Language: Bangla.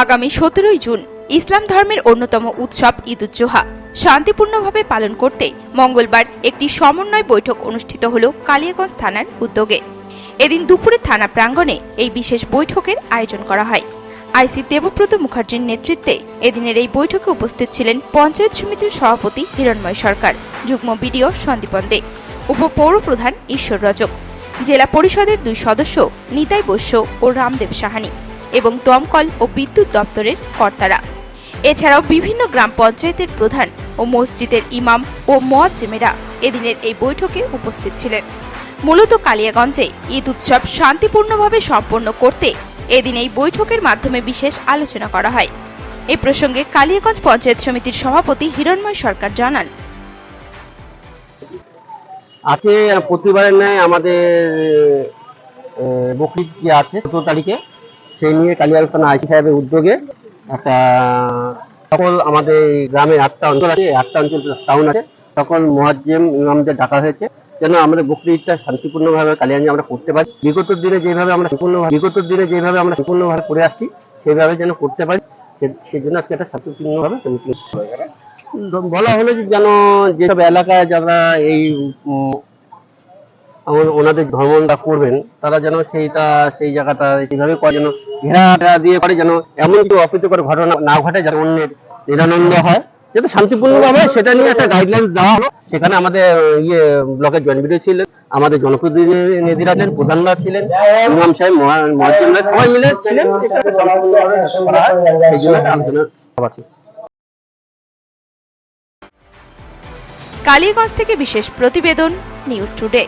আগামী সতেরোই জুন ইসলাম ধর্মের অন্যতম উৎসব ঈদুজ্জোহা শান্তিপূর্ণভাবে পালন করতে মঙ্গলবার একটি সমন্বয় বৈঠক অনুষ্ঠিত হল কালিয়াগঞ্জ থানার উদ্যোগে। এদিন দুপুরে থানা প্রাঙ্গণে এই বিশেষ বৈঠকের আয়োজন করা হয়। আইসি দেবব্রত মুখার্জির নেতৃত্বে এদিনের এই বৈঠকে উপস্থিত ছিলেন পঞ্চায়েত সমিতির সভাপতি হিরণময় সরকার, যুগ্ম বিডিও সন্দীপন দে, উপপৌর প্রধান ঈশ্বর রজক, জেলা পরিষদের দুই সদস্য নিতাই বৈশ্য ও রামদেব সাহানি। এবং দমকল ও বিদ্যুৎ দপ্তরের কর্তারা। এছাড়াও বিভিন্ন গ্রাম পঞ্চায়েতের প্রধান ও মসজিদের ইমাম ও মোয়াজ্জেমেরা এদিনের এই বৈঠকে উপস্থিত ছিলেন। মূলত কালিয়াগঞ্জে ঈদ উৎসব শান্তিপূর্ণভাবে সম্পন্ন করতে এদিন এই বৈঠকের মাধ্যমে বিশেষ আলোচনা করা হয়। এ প্রসঙ্গে কালিয়াগঞ্জ পঞ্চায়েত সমিতির সভাপতি হিরণময় সরকার জানান। আজকে প্রতিবারের ন্যায় আমাদের বকরিদ আছে, সতেরো তারিখে। সেই নিয়ে কালিয়াস্থান আইসি সাহেবের উদ্যোগে একটা সকল আমাদের গ্রামের আটটা অঞ্চল আছে আটটা অঞ্চল টাউন আছে সকল মহাজ্জেম ইমামদের ডাকা হয়েছে যেন আমাদের বকরিদটা শান্তিপূর্ণভাবে কালিয়াঞ্জে আমরা করতে পারি। বিগত দিনে যেভাবে আমরা সম্পূর্ণ বিগত দিনে যেভাবে আমরা সম্পূর্ণভাবে করে আসছি সেভাবে যেন করতে পারি সেজন্য আজকে একটা শান্তিপূর্ণভাবে বলা হলো যে যেন যেসব এলাকায় যারা এই ওনাদের ভ্রমণটা করবেন, তারা যেন সেইটা, সেই জায়গাটা সেইভাবে করে যেন ঘেরা দিয়ে করে যেন এমন কিছু অপ্রীতিকর ঘটনা না ঘটে যেন অন্যের নিরানন্দ হয়। যাতে শান্তিপূর্ণভাবে সেটা নিয়ে একটা গাইডলাইন্স দেওয়া হলো। সেখানে আমাদের ইয়ে ব্লকের জয়েন্ট বিডিও ছিলেন আমাদের জনপ্রতিনিধিরা ছিলেন, প্রধানরা ছিলেন, ইমাম সাহেব, মহা- মহাজিমরা সবাই মিলে ছিলেন সেই জন্য আলোচনা কালিয়াগঞ্জ থেকে বিশেষ প্রতিবেদন নিউজ টুডে